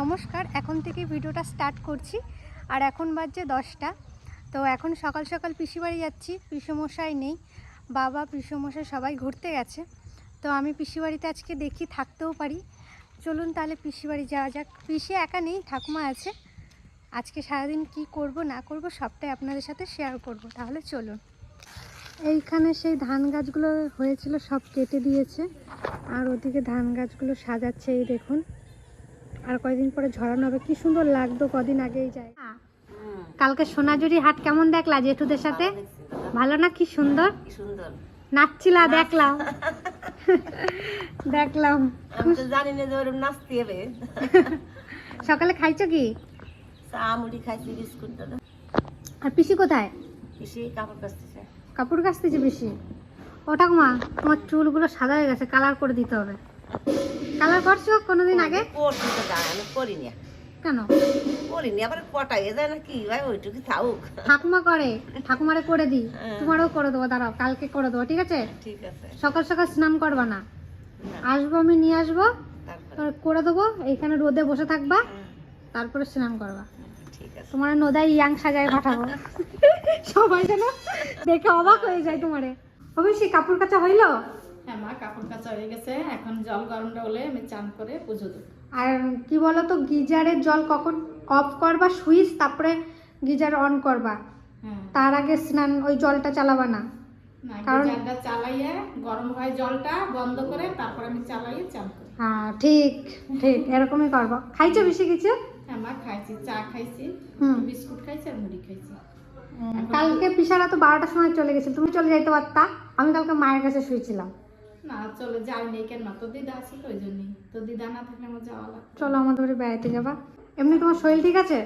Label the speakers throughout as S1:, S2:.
S1: নমস্কার, এখন থেকে ভিডিওটা স্টার্ট করছি। আর এখন বাজছে দশটা। তো এখন সকাল সকাল পিসি বাড়ি যাচ্ছি, পিসুমশাই নেই, বাবা, পিসুমশাই সবাই ঘুরতে গেছে। তো আমি পিসি বাড়িতে আজকে দেখি, থাকতেও পারি। চলুন তাহলে পিসি বাড়ি যাওয়া যাক। পিসি একা নেই, ঠাকুমা আছে। আজকে সারাদিন কি করব, না করব, সবটাই আপনাদের সাথে শেয়ার করব। তাহলে চলুন। এইখানে সেই ধান গাছগুলো হয়েছিল, সব কেটে দিয়েছে। আর ওদিকে ধান গাছগুলো সাজাচ্ছে, এই দেখুন। আর কয়দিন পরে ঝরানো হবে। কি সুন্দর লাগতো কদিন আগেই যায় কালকে সোনাঝুরি হাট কেমন দেখলা জেঠুদের সাথে? ভালো না? কি সুন্দর?
S2: সুন্দর।
S1: নাচছিলা দেখলাম। দেখলাম।
S2: জানি না যে ওরকম নাচতে হবে।
S1: সকালে খাইছো কি?
S2: চা মুড়ি খাইছি বিস্কুট দাদা।
S1: আর পিসি কোথায়?
S2: পিসি কাপড় কাচতেছে।
S1: কাপড় কাচতেছে পিসি? ও ঠাকুমা তোমার চুলগুলো সাদা হয়ে গেছে কালার করে দিতে হবে। কালার করছ কোনোদিন আগে?
S2: করছি তো জানি আমি করিনি।
S1: কেন?
S2: করিনি আবার কটাই যায় না কি? ভাই ওইটুকু থাকুক।
S1: ঠাকুমা করে ঠাকুমারে করে দিই।
S2: হ্যাঁ।
S1: তোমারও করে দেবো দাঁড়াও কালকে করে দেবো ঠিক আছে?
S2: ঠিক আছে।
S1: সকাল সকাল স্নান করবা না। আসব আমি নিয়ে আসব করে দেবো এইখানে রোদে বসে থাকবা তারপরে স্নান করবা।
S2: ঠিক আছে।
S1: তোমার নদাই ইয়াং সাজায় পাঠাবো। সবাই যেন দেখে অবাক হয়ে যায় তোমারে। অবশ্যই কাপড় কাচা হইল?
S3: হ্যাঁ মা কাপড় কাচা হয়ে গেছে। এখন জল গরমটা হলে আমি চান করে পুজো দেবো।
S1: আর কি বলো তো গিজারের জল কখন অফ করবা সুইচ তারপরে গিজার অন করবা।
S3: হ্যাঁ।
S1: তার আগে স্নান ওই জলটা চালাবা না। কারণ-
S3: চালাইয়ে গরম হয় জলটা বন্ধ করে তারপর আমি চালাইয়ে চান করি।
S1: হ্যাঁ ঠিক ঠিক এরকমই করব। খাইছো বেশি কিছু?
S3: হ্যাঁ মা খাইছি চা খাইছি বিস্কুট খাইছি আর মুড়ি খাইছি।
S1: কালকে পিসারা তো বারোটার সময় চলে গেছে তুমি চলে যাইতে পারতা। আমি কালকে মায়ের কাছে শুয়েছিলাম।
S3: না চলে যাই নেই কেন? তোর দিদা আছে ওই জন্যই। তোর দিদা না থাকলে আমার যাওয়া লাগতো
S1: চলো আমাদের বাড়ি বেড়াইতে যাবা। এমনি তোমার শরীর ঠিক আছে?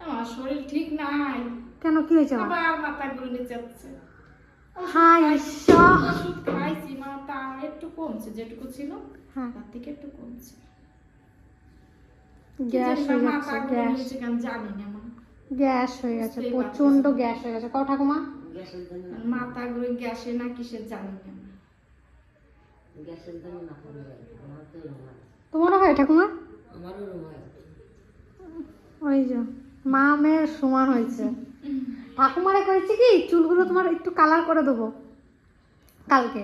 S3: আমার শরীর ঠিক নাই।
S1: কেন কি হয়েছে
S3: আবার? মাথা ঘুরে যাচ্ছে।
S1: হাই ঈশ্বর!
S3: ওষুধ খাইছি মা তা একটু কমছে যেটুকু ছিল
S1: হ্যাঁ।
S3: তার থেকে একটু কমছে।
S1: গ্যাস হয়ে
S3: মাথা জানি না
S1: গ্যাস হয়ে গেছে প্রচণ্ড গ্যাস হয়ে গেছে।
S3: মাথা ঘুরে গ্যাসে না কিসের জানি না।
S2: গ্যাসের জন্য না খাওয়া যায়। আমার তো এরকম
S1: তোমারও হয় ঠাকুমা?
S2: আমারও
S1: ওই যে মা মেয়ের সমান হয়েছে। ঠাকুমারে করেছি কি চুলগুলো তোমার একটু কালার করে দেবো। কালকে।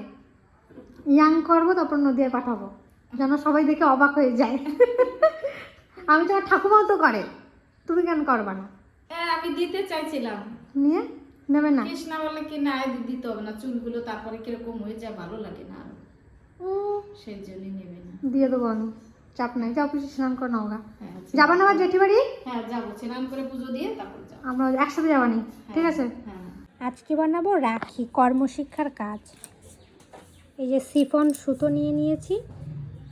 S1: ইয়াং করব তারপর নদিয়ায় পাঠাবো। যেন সবাই দেখে অবাক হয়ে যায়। আমি তোমার ঠাকুমাও তো করে। তুমি কেন করবা না?
S3: হ্যাঁ আমি দিতে চাইছিলাম।
S1: নিয়ে নেবে না?
S3: কৃষ্ণা বলে কি না দিতে হবে না। চুলগুলো তারপরে কীরকম হয়ে যায় ভালো লাগে না সেই জন্যই নেবে না।
S1: দিয়ে দেবো আমি চাপ নাই যাও স্নান করে নাও গা।
S3: হ্যাঁ আচ্ছা।
S1: যাবা না আবার জেঠি বাড়ি
S3: হ্যাঁ যাব। স্নান করে পুজো দিয়ে তারপর যাব।
S1: আমরা একসাথে যাবানি ঠিক আছে?
S3: হ্যাঁ।
S1: আজকে বানাবো রাখি কর্মশিক্ষার কাজ। এই যে সিফন সুতো নিয়ে নিয়েছি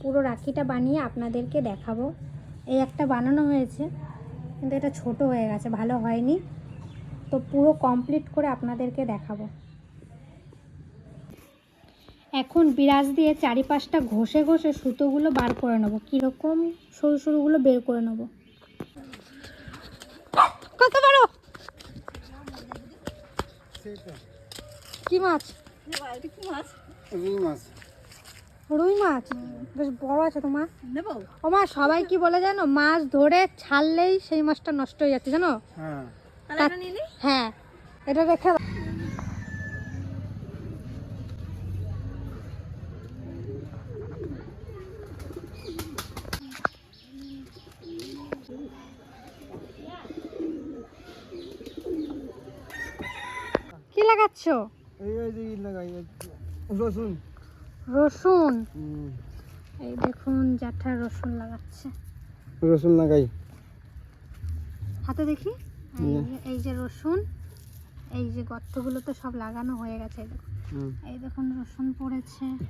S1: পুরো রাখিটা বানিয়ে আপনাদেরকে দেখাবো। এই একটা বানানো হয়েছে কিন্তু এটা ছোট হয়ে গেছে ভালো হয়নি। তো পুরো কমপ্লিট করে আপনাদেরকে দেখাবো। এখন বিরাজ দিয়ে চারিপাশটা ঘষে ঘষে সুতোগুলো বার করে নেব। কীরকম সরু সরুগুলো বের করে নেব। কত বড়? কি মাছ?
S4: রুই মাছ
S1: রুই মাছ বেশ বড় আছে তোমার
S2: নেব?
S1: ও মা সবাই কি বলে জানো? মাছ ধরে ছাড়লেই সেই মাছটা নষ্ট হয়ে যাচ্ছে জানো?
S4: হ্যাঁ।
S1: হ্যাঁ। এটা রেখে দাও। কি লাগাচ্ছ?
S4: রসুন।
S1: রসুন? এই দেখুন জ্যাঠা রসুন লাগাচ্ছে।
S4: রসুন লাগাই।
S1: হাতে দেখি? এই যে- রসুন এই যে গর্তগুলো তো সব লাগানো হয়ে গেছে এই দেখুন। এই দেখুন রসুন পড়েছে।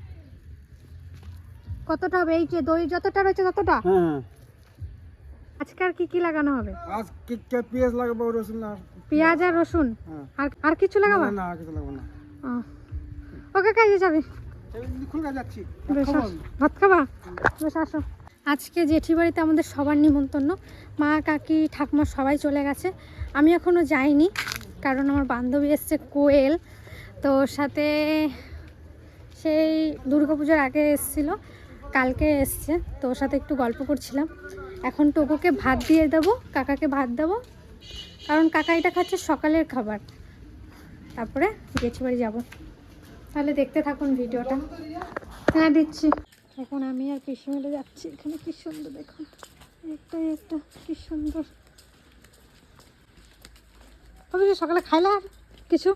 S1: কতটা হবে? এই যে দই যতটা রয়েছে ততটা?
S4: হ্যাঁ।
S1: আজকে আর কি কি লাগানো হবে?
S4: আজকে কি কে পেঁয়াজ লাগাবো রসুন আর
S1: পেঁয়াজ আর রসুন?
S4: হ্যাঁ।
S1: আর আর কিছু লাগাবা?
S4: না, আর কিছু লাগবে না।
S1: ওকে কাজে যাবে। বেশ ভাত খাবা? বেশ আসো। আজকে জেঠি বাড়িতে আমাদের সবার নিমন্ত্রণ। মা কাকি ঠাকুমা সবাই চলে গেছে। আমি এখনও যাইনি কারণ আমার বান্ধবী এসছে কোয়েল। তো ওর সাথে সেই দুর্গাপুজোর আগে এসেছিল কালকে এসছে। তো ওর সাথে একটু গল্প করছিলাম। এখন টোকোকে ভাত দিয়ে দেবো কাকাকে ভাত দেবো। কারণ কাকা এটা খাচ্ছে সকালের খাবার। তারপরে গেছি বাড়ি যাব। তাহলে দেখতে থাকুন ভিডিওটা। হ্যাঁ দিচ্ছি। এখন আমি আর পিসি মিলে যাচ্ছি। এখানে কি সুন্দর দেখুন। একটা একটা কি সুন্দর। সকালে খাইলা আর কিছু?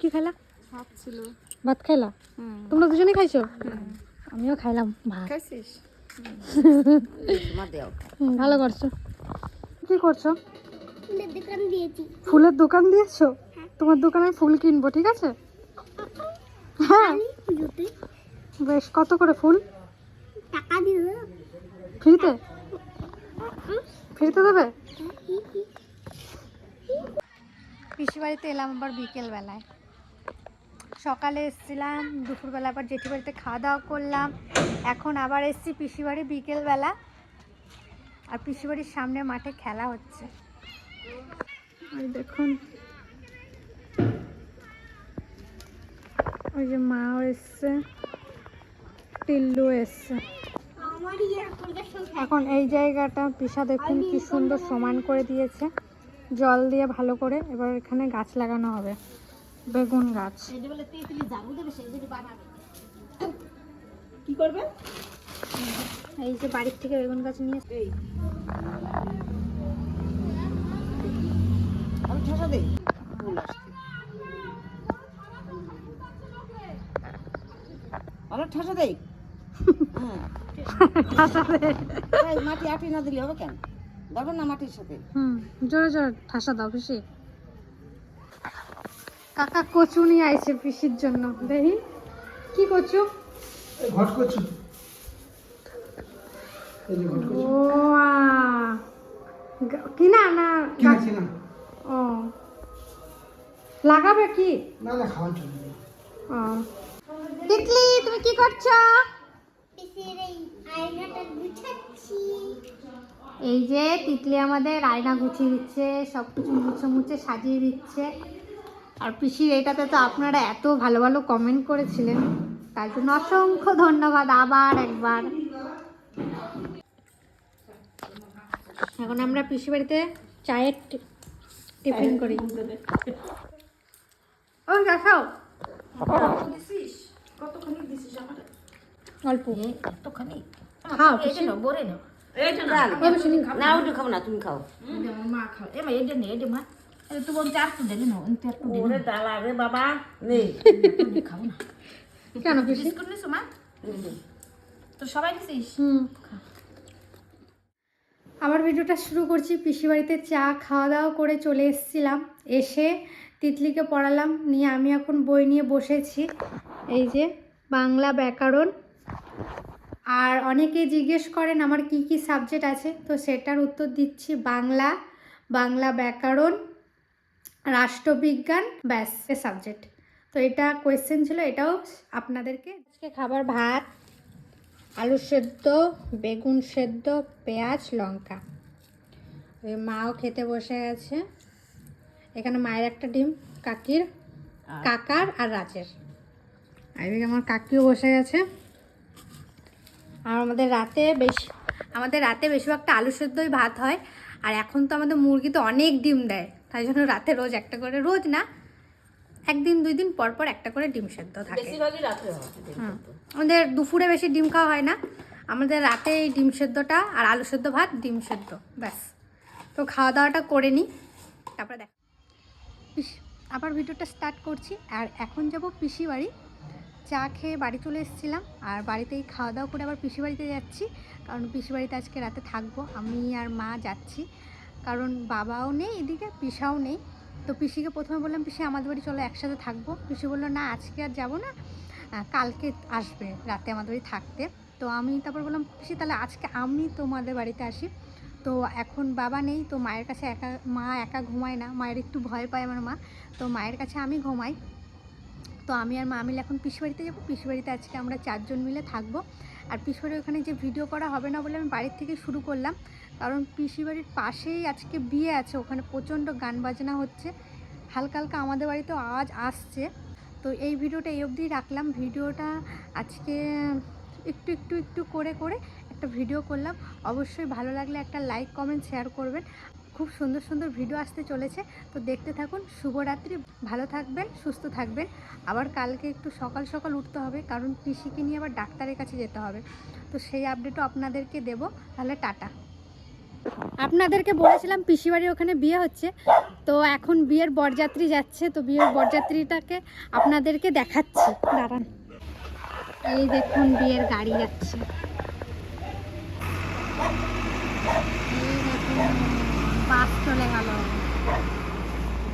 S1: কি খাইলা?
S3: ভাত ছিল।
S1: ভাত খাইলা? তোমরা দুজনেই খাইছো? আমিও খাইলাম ভাত।
S3: খাইছিস?
S1: হুম, ভালো করছ। কি করছ?
S5: দোকান দিয়েছি।
S1: ফুলের দোকান দিয়েছ? তোমার দোকানে ফুল কিনবো ঠিক আছে? হ্যাঁ। বেশ কত করে ফুল?
S5: টাকা দিল
S1: ফ্রিতে? ফ্রিতে দেবে? পিসি বাড়িতে এলাম আবার বিকেল বেলায় সকালে এসেছিলাম দুপুরবেলা আবার জেঠি বাড়িতে খাওয়া দাওয়া করলাম। এখন আবার এসেছি পিসি বাড়ি বিকেলবেলা। আর পিসি বাড়ির সামনে মাঠে খেলা হচ্ছে। ওই দেখুন। ওই যে মাও এসছে টিল্লু এসছে। এখন এই জায়গাটা পিসা দেখুন কি সুন্দর সমান করে দিয়েছে। জল দিয়ে ভালো করে এবার এখানে গাছ লাগানো হবে বেগুন গাছ।
S3: কি করবে?
S1: এই যে বাড়ির থেকে বেগুন গাছ নিয়ে
S2: ঠসা দেই আসছে। অনেক ঠসা দেই হ্যাঁ এই মাটি আটি না দিলে হবে কেন? দেখো না মাটির সাথে।
S1: হুম জোরে জোরে ঠাসা দাও পিসি। কাকা কচু নিয়ে আইছে পিসির জন্য। দেখি। কি কচু?
S4: ঘট করছি ঘট
S1: ও কিনা না। লাগাবে কি?
S4: না না খাওয়ার জন্য।
S1: তিতলি তুমি কি করছ?
S5: এই
S1: যে তিতলি আমাদের আয়না গুছিয়ে দিচ্ছে সব কিছু মুছে মুছে সাজিয়ে দিচ্ছে। আর পিসির এটাতে তো আপনারা এত ভালো ভালো কমেন্ট করেছিলেন। তার জন্য অসংখ্য ধন্যবাদ আবার একবার। এখন আমরা পিসি বাড়িতে চায়ের টিফিন করি ও দেখাও
S3: দিছিস? কতখানি দিছিস আমার
S1: অল্প।
S2: একটুখানি
S1: খাও
S2: বরে
S3: এইটা না।
S1: ও
S2: না
S1: কেন
S3: তো সবাই দিছিস
S1: আবার ভিডিওটা শুরু করছি। পিসি বাড়িতে চা খাওয়া দাওয়া করে চলে এসেছিলাম। এসে তিতলিকে পড়ালাম। নিয়ে আমি এখন বই নিয়ে বসেছি। এই যে, বাংলা ব্যাকরণ। আর অনেকে জিজ্ঞেস করেন, আমার কি কি সাবজেক্ট আছে? তো সেটার উত্তর দিচ্ছি, বাংলা বাংলা ব্যাকরণ, রাষ্ট্রবিজ্ঞান, ব্যাস সাবজেক্ট। তো এটা কোয়েশ্চেন ছিল, এটাও আপনাদেরকে। আজকে খাবার ভাত। আলু সেদ্ধ বেগুন সেদ্ধ পেঁয়াজ লঙ্কা। ওই মাও খেতে বসে গেছে। এখানে মায়ের একটা ডিম কাকির কাকার আর রাজের। আর এদিকে আমার কাকিও বসে গেছে। আর আমাদের রাতে বেশি আমাদের রাতে বেশিরভাগটা আলু সেদ্ধই ভাত হয়। আর এখন তো আমাদের মুরগি তো অনেক ডিম দেয়। তাই জন্য রাতে রোজ একটা করে রোজ না একদিন দুই দিন পর পর একটা করে ডিম সেদ্ধ থাকে।
S2: বেশিরভাগই রাত্রে হয়।
S1: আমাদের দুপুরে বেশি ডিম খাওয়া হয় না। আমাদের রাতে এই ডিম সেদ্ধটা আর আলু সেদ্ধ ভাত, ডিম সেদ্ধ, ব্যাস। তো খাওয়া দাওয়াটা করে নিই তারপরে দেখ। আবার ভিডিওটা স্টার্ট করছি। আর এখন যাব পিসি বাড়ি। চা খেয়ে বাড়ি চলে এসেছিলাম। আর বাড়িতেই খাওয়া দাওয়া করে আবার পিসি বাড়িতে যাচ্ছি। কারণ পিসি বাড়িতে আজকে রাতে থাকব। আমি আর মা যাচ্ছি। কারণ বাবাও নেই এদিকে, পিসাও নেই। তো পিসিকে প্রথমে বললাম, পিসি, আমাদের বাড়ি চলো, একসাথে থাকব। পিসি বলল, না, আজকে আর যাব না। কালকে আসবে, রাতে আমাদের বাড়ি থাকতে। তো আমি তারপর বললাম, পিসি, তাহলে আজকে আমি তোমাদের বাড়িতে আসি। তো এখন বাবা নেই, তো মায়ের কাছে একা, মা একা ঘুমায় না, মায়ের একটু ভয় পায় আমার মা। তো মায়ের কাছে আমি ঘুমাই। তো আমি আর মা মিলে এখন পিসি বাড়িতে যাব। পিসি বাড়িতে আজকে আমরা চারজন মিলে থাকব। আর পিসি বাড়ির ওখানে যে ভিডিও করা হবে না বলে আমি বাড়ির থেকে শুরু করলাম। কারণ পিসি বাড়ির পাশেই আজকে বিয়ে আছে, ওখানে প্রচণ্ড গান বাজনা হচ্ছে। হালকা হালকা আমাদের বাড়িতেও আওয়াজ আসছে। তো এই ভিডিওটা এই অবধি রাখলাম। ভিডিওটা আজকে একটু একটু একটু করে করে একটা ভিডিও করলাম। অবশ্যই ভালো লাগলে একটা লাইক, কমেন্ট, শেয়ার করবেন। খুব সুন্দর সুন্দর ভিডিও আসতে চলেছে। তো দেখতে থাকুন। শুভরাত্রি। ভালো থাকবেন, সুস্থ থাকবেন। আবার কালকে একটু সকাল সকাল উঠতে হবে, কারণ পিসিকে নিয়ে আবার ডাক্তারের কাছে যেতে হবে। তো সেই আপডেটও আপনাদেরকে দেবো। তাহলে টাটা। আপনাদেরকে বলেছিলাম পিসিবাড়ির ওখানে বিয়ে হচ্ছে। তো এখন বিয়ের বরযাত্রী যাচ্ছে, তো বিয়ের বরযাত্রীটাকে আপনাদেরকে দেখাচ্ছি। দাঁড়ান। এই দেখুন বিয়ের গাড়ি যাচ্ছে। বাস চলে গেল।